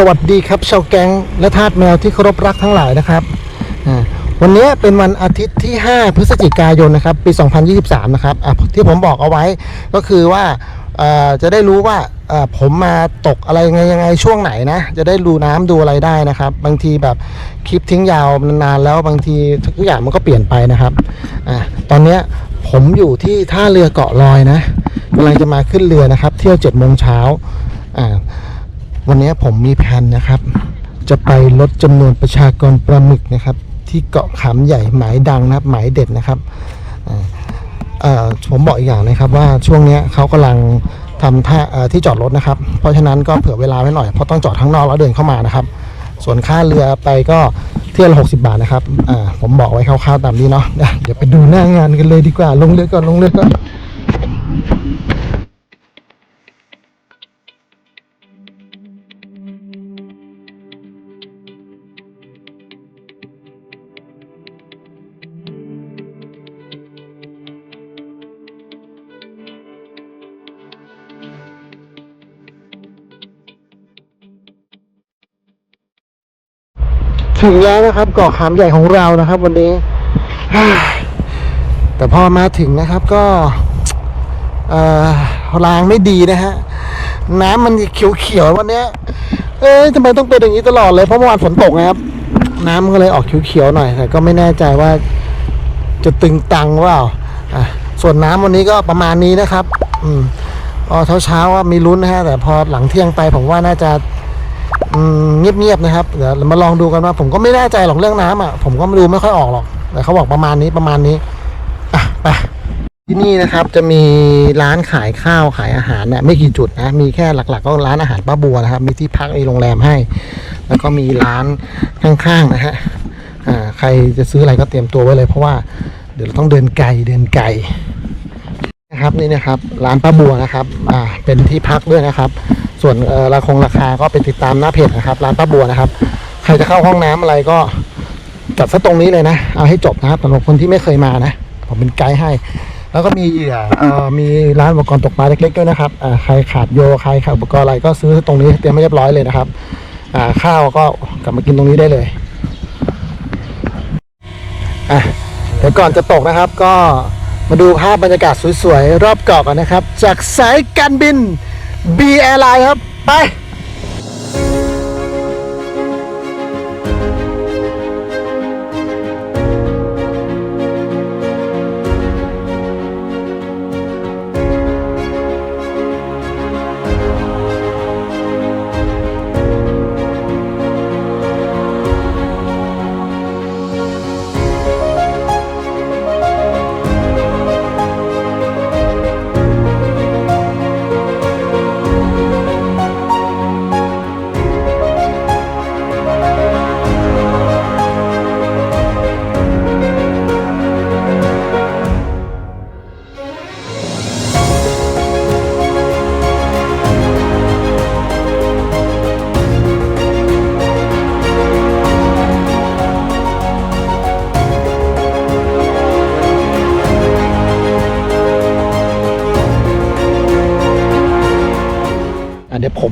สวัสดีครับชาวแก๊งและทาสแมวที่เคารพรักทั้งหลายนะครับวันนี้เป็นวันอาทิตย์ที่ 5 พฤศจิกายนนะครับ ปี 2023 นะครับที่ผมบอกเอาไว้ก็คือว่าจะได้รู้ว่าผมมาตกอะไรยังไงยังไงช่วงไหนนะ จะได้ดูน้ำดูอะไรได้นะครับ บางทีแบบคลิปทิ้งยาวนานๆแล้วบางทีทุกอย่างมันก็เปลี่ยนไปนะครับอตอนนี้ผมอยู่ที่ท่าเรือเกาะลอยนะกำลังจะมาขึ้นเรือนะครับ เที่ยว7โมงเช้า วันนี้ผมมีแผนนะครับ จะไปลดจำนวนประชากรปลาหมึกนะครับ ที่เกาะขามใหญ่หมายดังนะครับ หมายเด็ดนะครับผมบอกอีกอย่างนะครับว่าช่วงนี้เขากำลังทำท่าที่จอดรถนะครับ เพราะฉะนั้นก็เผื่อเวลาไว้หน่อยเพราะต้องจอดข้างนอกแล้วเดินเข้ามานะครับ ส่วนค่าเรือไปก็เที่ยวละหกสิบาทนะครับผมบอกไว้คร่าวๆตามนี้เนาะเดี๋ยวไปดูหน้างานกันเลยดีกว่าลงเรือก่อนลงเรือก่อน ถึงแล้วนะครับเกาะขามใหญ่ของเรานะครับ วันนี้ แต่พอมาถึงนะครับก็เอ่อรางไม่ดีนะฮะ น้ำมันเขียวๆวันนี้ เอ้ยทำไมต้องเป็นอย่างนี้ตลอดเลยเพราะเมื่อวานฝนตกนะครับ น้ำมันก็เลยออกเขียวๆหน่อยแต่ก็ไม่แน่ใจว่า จะตึงตังหรือเปล่าอะส่วนน้ำวันนี้ก็ประมาณนี้นะครับ อืมพอเช้าๆว่ามีลุ้นนะฮะแต่พอหลังเที่ยงไปผมว่าน่าจะ เงียบๆนะครับเดี๋ยวมาลองดูกันว่าผมก็ไม่แน่ใจหรอกเรื่องน้ำอะผมก็ไม่ดูไม่ค่อยออกหรอกแต่เขาบอกประมาณนี้ประมาณนี้อะไปที่นี่นะครับจะมีร้านขายข้าวขายอาหารเนี่ยไม่กี่จุดนะมีแค่หลัก ๆ ก็ร้านอาหารป้าบัวนะครับ มีที่พักมีโรงแรมให้ แล้วก็มีร้านข้างๆนะฮะอ่าใครจะซื้ออะไรก็เตรียมตัวไว้เลยเพราะว่าเดี๋ยวเราต้องเดินไกลเดินไกลนะครับนี่นะครับ ร้านป้าบัวนะครับ อ่าเป็นที่พักด้วยนะครับ ส่วนราคงราคาก็ไปติดตามหน้าเพจนะครับ ร้านป้าบัวนะครับ ใครจะเข้าห้องน้ำอะไรก็จัดซะตรงนี้เลยนะ เอาให้จบนะครับสำหรับคนที่ไม่เคยมานะ ผมเป็นไกด์ให้ แล้วก็มีเหยื่ออมีร้านอุปกรณ์ตกปลาเล็กๆด้วยนะครับใครขาดโยใครขาดอุปกรณ์อะไรก็ซื้อตรงนี้เตรียมไว้เรียบร้อยเลยนะครับข้าวก็กลับมากินตรงนี้ได้เลยอะเดี๋ยวก่อนจะตกนะครับก็มาดูภาพบรรยากาศสวยๆ รอบเกาะกันนะครับ จากสายการบิน B Airline ครับ ไป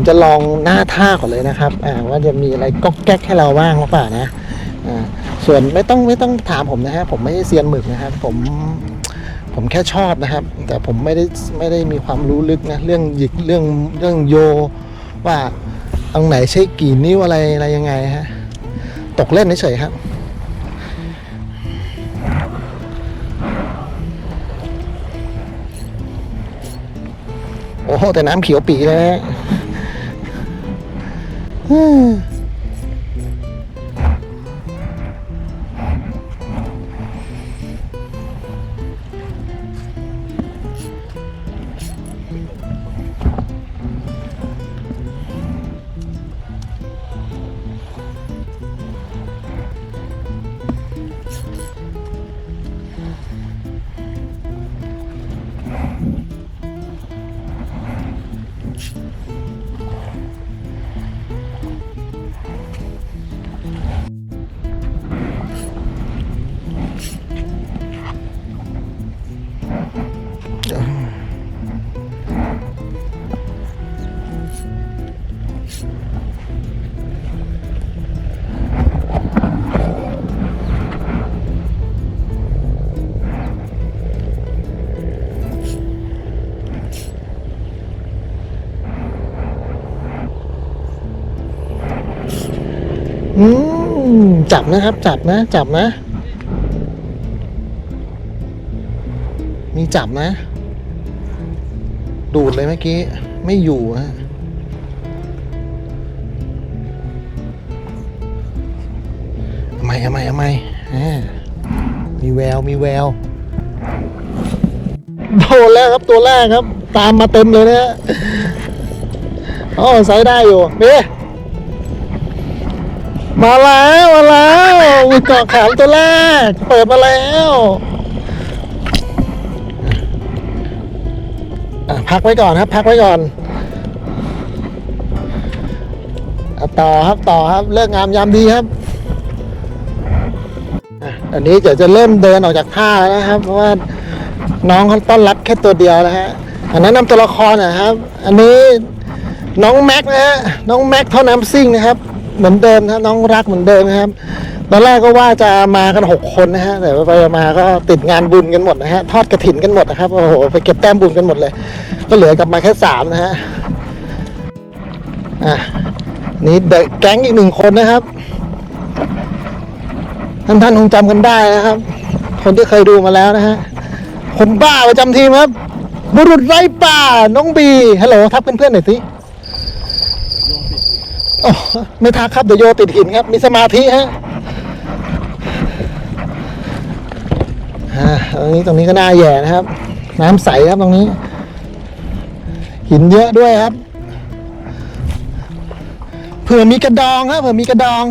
ผมจะลองหน้าท่าก่อนเลยนะครับว่าจะมีอะไรก๊อกแก๊กให้เราบ้างหรือเปล่านะส่วนไม่ต้องไม่ต้องถามผมนะฮะผมไม่ใช่เซียนหมึกนะครับ ผมผมแค่ชอบนะครับ แต่ผมไม่ได้ไม่ได้มีความรู้ลึกนะเรื่องหยิกเรื่องเรื่องโย ว่าตรงไหนใช้กี่นิ้วอะไรอะไรยังไงฮะตกเล่นเฉยครับโอ้แต่น้ำเขียวปีเลยนะ อื จับนะครับ จับนะ จับนะ มีจับนะ ดูดเลยเมื่อกี้ ไม่อยู่ฮะทำไมทำไมทำไมมีแวว มีแวว โดนแล้วครับตัวแรกครับ ตามมาเต็มเลยนะฮะอ๋อใส่ได้อยู่เบ้ มาแล้วมาแล้วมีเกาะขามตัวแรก เปิดมาแล้วพักไว้ก่อนครับ พักไว้ก่อนอต่อครับต่อครับเลิกงามยามดีครับอันนี้เดี๋ยวจะเริ่มเดินออกจากท่าแล้วนะครับ เพราะว่าน้องเขาต้อนรับแค่ตัวเดียวนะฮะอันนั้นนำตัวละครนะครับ อันนี้น้องแม็กนะฮะน้องแม็กเท่าน้ำซิ่งนะครับ เหมือนเดิมนะครับน้องรักเหมือนเดิมนะครับ ตอนแรกก็ว่าจะมากันหกคนนะฮะแต่ไปมาก็ติดงานบุญกันหมดนะฮะทอดกระถินกันหมดนะครับโอ้โหไปเก็บแต้มบุญกันหมดเลย ก็เหลือกลับมาแค่สามนะฮะอะนี่เดอะแก๊งอีกหนึ่งคนนะครับท่านท่านคงจำกันได้นะครับ คนที่เคยดูมาแล้วนะฮะคนบ้าประจำทีมครับ บุรุษไร้ป่าน้องบีฮัลโหลทักเพื่อนๆหน่อยสิ โอ้ไม่ทักครับเดี๋ยวโยติดหินครับ มีสมาธิฮะตรงนี้ตรงนี้ก็น่าแย่นะครับ น้ำใสครับตรงนี้ หินเยอะด้วยครับ เผื่อมีกระดองครับเผื่อมีกระดอง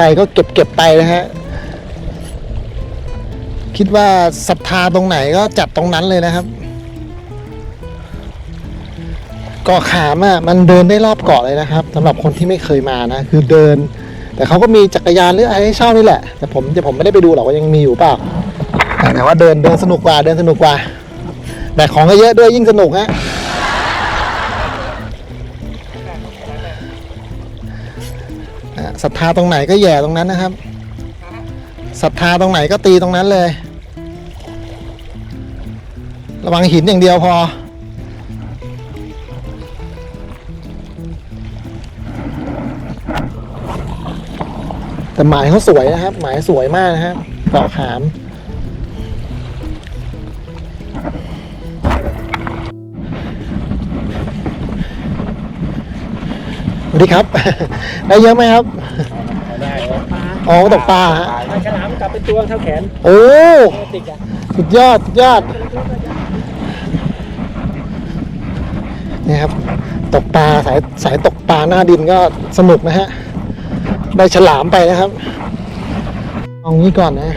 ไปก็เก็บเก็บไปนะฮะ คิดว่าศรัทธาตรงไหนก็จัดตรงนั้นเลยนะครับเกาะขามอะมันเดินได้รอบเกาะเลยนะครับสำหรับคนที่ไม่เคยมานะ คือเดิน แต่เขาก็มีจักรยานหรืออะไรให้เช่านี่แหละ แต่ผมแต่ผมไม่ได้ไปดูหรอกว่ายังมีอยู่เปล่าแต่ว่าเดินเดินสนุกกว่าเดินสนุกกว่า แต่ของก็เยอะด้วยยิ่งสนุกฮะ ศรัทธาตรงไหนก็แย่ตรงนั้นนะครับศรัทธาตรงไหนก็ตีตรงนั้นเลย ระวังหินอย่างเดียวพอ แต่หมายเขาสวยนะครับ หมายสวยมากนะครับเกาะขาม ดีครับ ได้เยอะไหมครับ ได้ครับอ๋อตกปลาฮะปลาฉลามกลับเป็นตัวเท่าแขนโอ้ติดอะสุดยอดสุดยอดนี่ครับ ตกปลาสายสายตกปลาหน้าดินก็สนุกนะฮะ ได้ฉลามไปนะครับเอางี้ก่อนนะ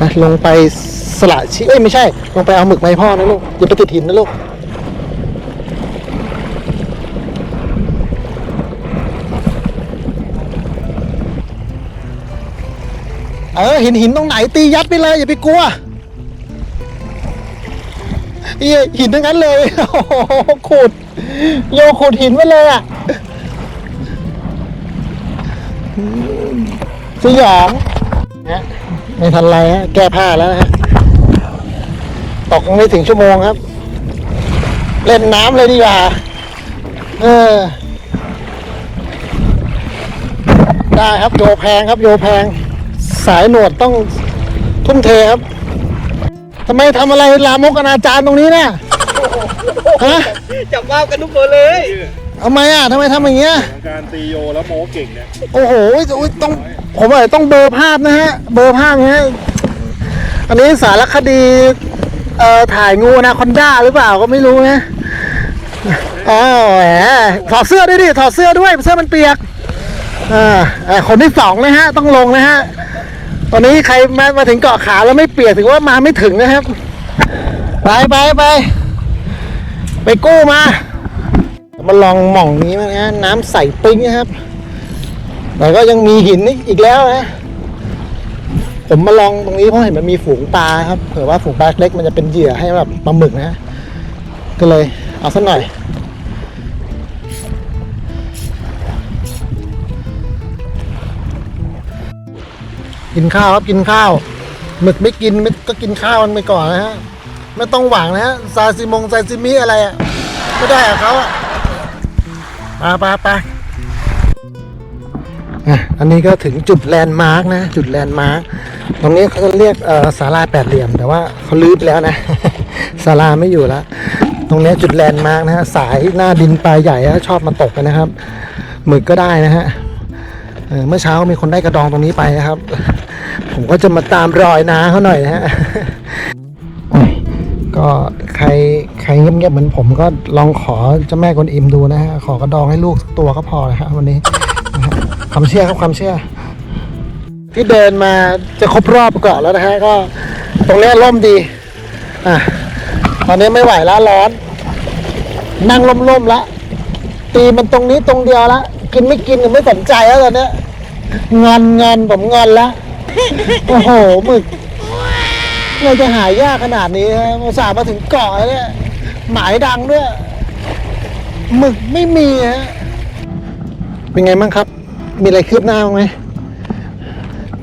อะลงไปสละชิเอ้ยไม่ใช่ ลงไปเอาหมึกไมาให้พ่อนะลูกอย่าไปติดหินนะลูก เออหินหินตรงไหนตียัดไปเลยอย่าไปกลัวเอ้ยหินทั้งนั้นเลยโอ้โหขุดโยขุดหินมาเลยอะสยองนะไม่ทันไรฮะแก้ผ้าแล้วนะฮะตกไม่ถึงชั่วโมงครับ เล่นน้ำเลยดีกว่าเออได้ครับโยแพงครับโยแพง สายหนวดต้องทุ่มเทครับทำไมทำอะไรลามกอนาจารตรงนี้เนี่ยฮะจับว่าวกันทุกคนเลยทำไมอะทำไมทำอย่างเงี้ย ของการตีโยแล้วโม้เก่งเนี่ยโอ้โหอุ๊ยต้อง ผมอาจจะต้องเบลอร์ภาพนะฮะ เบลอร์ภาพนะฮะ อันนี้สารคดี เอ่อ ถ่ายงูอนาคอนด้าหรือเปล่าก็ไม่รู้นะอ๋อแหมถอดเสื้อด้วยดิ ถอดเสื้อด้วย เสื้อมันเปียก อ่าอ่าคนที่สองนะฮะ ต้องลงนะฮะ ตอนนี้ใครมามาถึงเกาะขาแล้วไม่เปียกถือว่ามาไม่ถึงนะครับ ไปไปไปไปกู้มา มาลองหม่องนี้มั้งนะน้ำใสปิ้งนะครับ แต่ก็ยังมีหินอีกแล้วนะผมมาลองตรงนี้เพราะเห็นมันมีฝูงปลาครับเผื่อว่าฝูงปลาเล็กมันจะเป็นเหยื่อให้แบบปลาหมึกนะฮะก็เลยเอาสักหน่อย กินข้าวครับกินข้าวหมึกไม่กินก็กินข้าวมันไปก่อนนะฮะไม่ต้องหวังนะฮะซาซิมงซาซิมิอะไรอะไม่ได้อะเขาอะไปไปไปอะอันนี้ก็ถึงจุดแลนด์มาร์กนะ จุดแลนด์มาร์กตรงนี้เขาจะเรียกศาลาแปดเหลี่ยม แต่ว่าเขาลื้อแล้วนะศาลาไม่อยู่แล้วตรงนี้จุดแลนด์มาร์กนะฮะสายหน้าดินปลายใหญ่ชอบมาตกกันนะครับหมึกก็ได้นะฮะเเมื่อเช้ามีคนได้กระดองตรงนี้ไปนะครับ ผมก็จะมาตามรอยน้าเขาหน่อยนะฮะก็ใครใครเงียบๆเหมือนผมก็ลองขอเจ้าแม่กวนอิมดูนะฮะ ขอกระดองให้ลูกสักตัวก็พอนะฮะวันนี้นะฮะความเชื่อครับความเชื่อ ที่เดินมาจะครบรอบเกาะแล้วนะฮะก็ตรงนี้ร่มดี อะตอนนี้ไม่ไหวแล้วร้อน นั่งร่มๆแล้วตีมันตรงนี้ตรงเดียวละกินไม่กินก็ไม่สนใจแล้วตอนเนี้ยงอนงอนผมงอนแล้ว โอ้โหหมึกเราจะหายากขนาดนี้ฮะมาสาห์มาถึงเกาะแล้วเนี่ยหมายดังด้วยหมึกไม่มีฮะเป็นไงบ้างครับ มีอะไรคืบหน้าบ้างไหม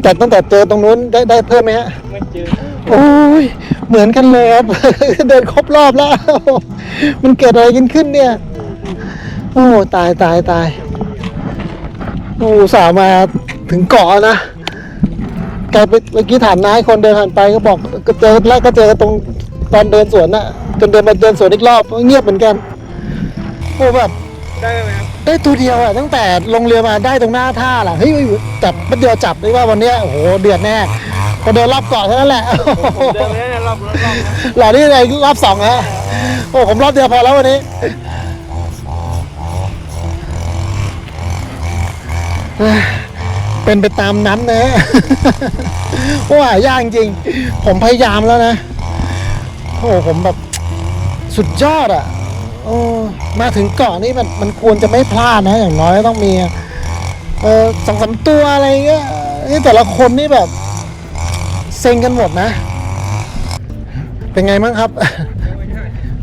แต่ตั้งแต่เจอตรงนู้นได้ได้เพิ่มไหมฮะไม่เจอโอ้ยเหมือนกันเลยครับ เดินครบรอบแล้ว มันเกิดอะไรขึ้นขึ้นเนี่ย โอ้ตายตายตายโอ้อุตสาห์มาถึงเกาะนะ กลายเป็นเมื่อกี้ถามนายคนเดินผ่านไปก็บอกก็เจอแล้วก็เจอตรงตอนเดินสวนน่ะจนเดินมาเดินสวนอีกรอบเงียบเหมือนกันโอ้แบบได้ไหมครับได้ตัวเดียวอะตั้งแต่ลงเรือมาได้ตรงหน้าท่าล่ะเฮ้ยจับแป๊บเดียวจับได้ว่าวันเนี้ยโอ้โหเดือดแน่พอเดินรอบเกาะเท่านั้นแหละเดินไปได้รอบรอบรอบนะหล่อนี่อะไรรอบสองฮะโอ้ผมรอบเดียวพอแล้ววันนี้เอ้ย เป็นไปตามนั้นนะโอ้หายากจริง ผมพยายามแล้วนะ โอ้ผมแบบสุดยอดอะโอ้มาถึงเกาะนี่มันมันควรจะไม่พลาดนะ อย่างน้อยก็ต้องมีเออสองสามตัวอะไรเงี้ยนี่แต่ละคนนี่แบบ เซ็งกันหมดนะ เป็นไงบ้างครับ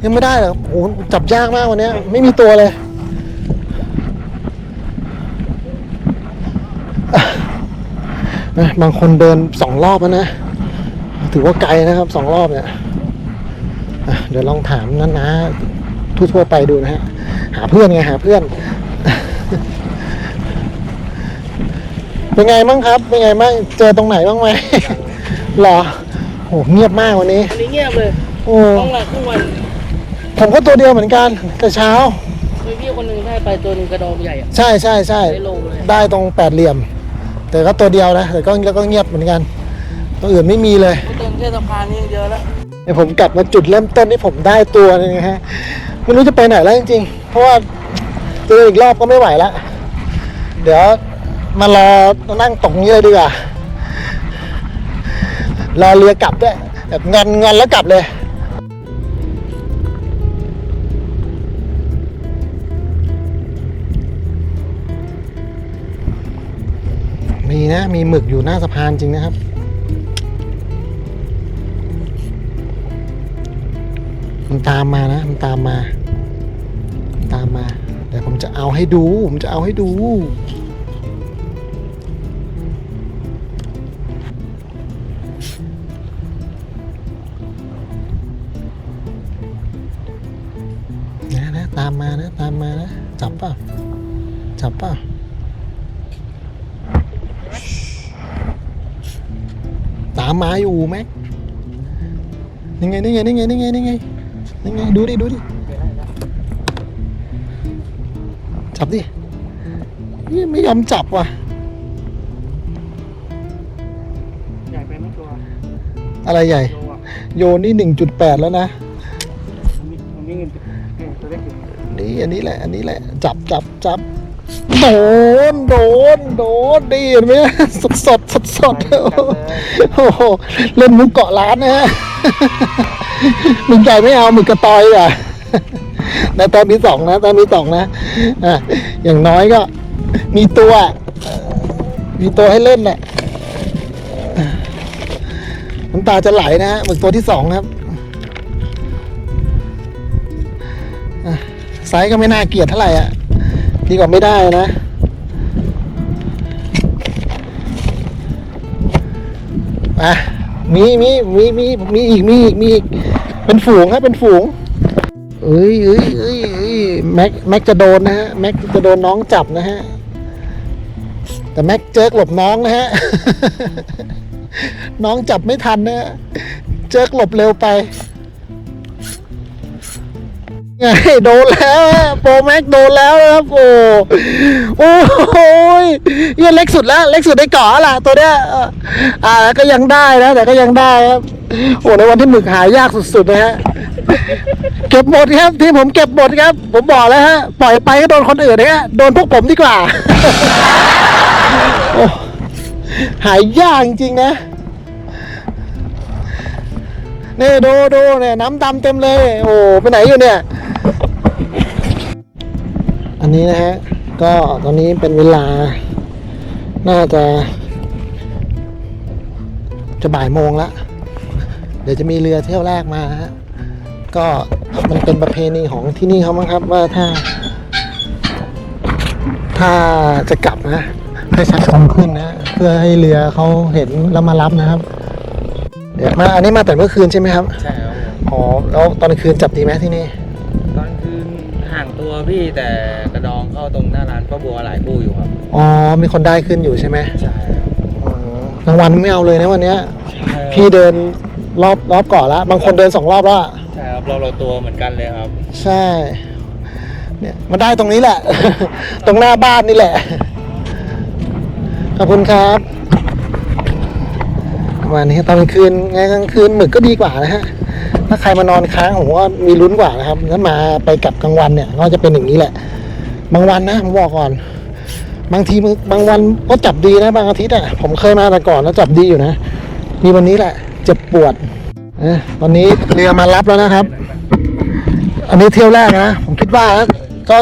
ยังไม่ได้เหรอโอ้จับยากมากวันนี้ไม่มีตัวเลย นะบางคนเดินสองรอบแล้วนะ ถือว่าไกลนะครับสองรอบเนี่ยอะเดี๋ยวลองถามนั้นนะทั่วๆไปดูนะฮะ หาเพื่อนไงหาเพื่อน เป็นไงบ้างครับ เป็นไงบ้างเจอตรงไหนบ้างไหมหรอโหเงียบมากวันนี้อันนี้เงียบเลยโอ้ต้องหลักทุกวันผมก็ตัวเดียวเหมือนกันแต่เช้ามีพี่คนหนึ่งได้ไปตัวหนึ่งกระดองใหญ่อะใช่ใช่ใช่ได้ลงเลยได้ตรงแปดเหลี่ยม แต่ก็ตัวเดียวนะ แต่ก็แล้วก็เงียบเหมือนกัน ตัวอื่นไม่มีเลย เดินแค่สะพานนี่ยังเยอะแล้วเดี๋ยวผมกลับมาจุดเริ่มต้นที่ผมได้ตัวนึงนะฮะไม่รู้จะไปไหนแล้วจริงๆ เพราะว่าเจออีกรอบก็ไม่ไหวแล้วเดี๋ยวมารอนั่งตกนี้เลยดีกว่ารอเรือกลับด้วยแบบงอนงอนแล้วกลับเลย มีนะ มีหมึกอยู่หน้าสะพานจริงนะครับ มันตามมานะ มันตามมามันตามมา เดี๋ยวผมจะเอาให้ดู ผมจะเอาให้ดูนะนะตามมานะ ตามมานะ จับป่ะ จับป่ะ ตามมาอยู่ไหมนี่ไงนี่ไงนี่ไงนี่ไงนี่ไงนี่ไงดูดิดูดิจับดินี่ไม่ยอมจับว่ะใหญ่ไปไม่ตัวอะไรใหญ่ โลอะโยนนี่หนึ่งจุดแปดแล้วนะ มันมีมันมีเงินเออตัวเล็กอยู่นี่อันนี้แหละ อันนี้แหละ จับจับจับ โดน โดน โดนดีเห็นไหมสดสดสดสดโอ้โห เล่นมุกเกาะร้านนะฮะมึงใหญ่ไม่เอามึงกระตอยอะนะตอนมีสองนะตอนมีสองนะอะอย่างน้อยก็ มีตัวเอ่อมีตัวให้เล่นแหละน้ำตาจะไหลนะฮะหมึกตัวที่สองครับไซส์ก็ไม่น่าเกลียดเท่าไหร่อะ ดีกว่าไม่ได้นะ อะ มีมีมีมีมีอีกมีอีกมีอีก เป็นฝูงครับเป็นฝูงเอ้ยเอ้ยเอ้ยเอ้ยแม็กแม็กจะโดนนะฮะแม็กจะโดนน้องจับนะฮะ แต่แม็กเจิกหลบน้องนะฮะ น้องจับไม่ทันนะฮะ เจิกหลบเร็วไป ไงโดนแล้วโปรแม็กโดนแล้วนะครับโอ้โอ้โหยเหี้ยเล็กสุดแล้ว เล็กสุดในเกาะล่ะ ตัวเนี้ยอ่าก็ยังได้นะแต่ก็ยังได้ครับโอ้ในวันที่หมึกหายากสุดๆนะฮะเก็บหมดครับที่ผมเก็บหมดครับ ผมบอกแล้วฮะปล่อยไปก็โดนคนอื่นนะฮะโดนพวกผมดีกว่าหายยากจริงนะ นี่ดูดูเนี่ยน้ำดำเต็มเลย โอ้ไปไหนอยู่เนี่ย อันนี้นะฮะ ก็ตอนนี้เป็นเวลา น่าจะ จะบ่ายโมงละ เดี๋ยวจะมีเรือเที่ยวแรกมาฮะ ก็มันเป็นประเพณีของที่นี่เขามั้งครับ ว่าถ้า ถ้าจะกลับนะให้ชักธงขึ้นนะ เพื่อให้เรือเขาเห็นแล้วมารับนะครับ เดี๋ยวมาอันนี้มาแต่เมื่อคืนใช่ไหมครับใช่ครับอ๋อแล้วตอนกลางคืนจับดีไหมที่นี่ ตอนคืนห่างตัวพี่แต่กระดองเข้าตรงหน้าร้านป้าบัวหลายคู่อยู่ครับอ๋อ มีคนได้ขึ้นอยู่ใช่ไหมใช่อ๋อกลางวันไม่เอาเลยนะวันเนี้ย พี่เดินรอบรอบเก่อนละบางคนเดินสองรอบแล้วอะใช่ครับเราเราตัวเหมือนกันเลยครับ ใช่ เนี่ยมันได้ตรงนี้แหละ ตรงหน้าบ้านนี่แหละ ขอบคุณครับ ประมาณนี้ตอนกลางคืนไงกลางคืนหมึกก็ดีกว่านะฮะถ้าใครมานอนค้างผมว่ามีลุ้นกว่านะครับถ้ามาไปกลับกลางวันเนี่ย ก็จะเป็นอย่างนี้แหละ บางวันนะผมบอกก่อน บางทีบางวันก็จับดีนะบางอาทิตย์อะผมเคยมาแต่ก่อนแล้วจับดีอยู่นะมีวันนี้แหละเจ็บปวดเอตอนนี้เรือมารับแล้วนะครับ อันนี้เที่ยวแรกนะผมคิดว่านะก็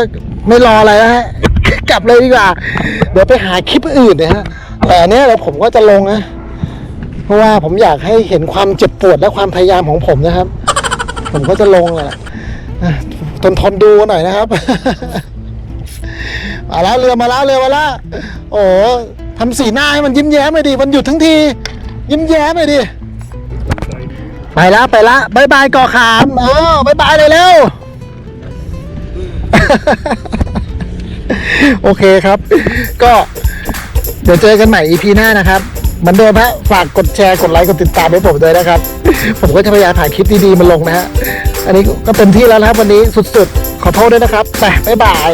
ไม่รออะไรแล้วฮะกลับเลยดีกว่า เดี๋ยวไปหาคลิปอื่นนะฮะแต่อันเนี้ยเดี๋ยวผมก็จะลงนะ เพราะว่าผมอยากให้เห็นความเจ็บปวดและความพยายามของผมนะครับ ผมก็จะลงแหละทนทนดูหน่อยนะครับมาแล้วเรือมาแล้วเรือมาแล้วโอ้ทำสีหน้าให้มันยิ้มแย้มหน่อยดิมันหยุดทั้งที ยิ้มแย้มหน่อยดิไปละไปละบายบายก่อขามเออบายบายเลยเร็วโอเคครับ ก็เดี๋ยวเจอกันใหม่ EP หน้านะครับ เหมือนเดิมฮะฝากกดแชร์กดไลค์กดติดตามให้ผมด้วยนะครับ ผมก็จะพยายามถ่ายคลิปดีๆมาลงนะฮะอันนี้ก็เต็มที่แล้วนะครับวันนี้สุดๆ ขอโทษด้วยนะครับไปบ๊ายบาย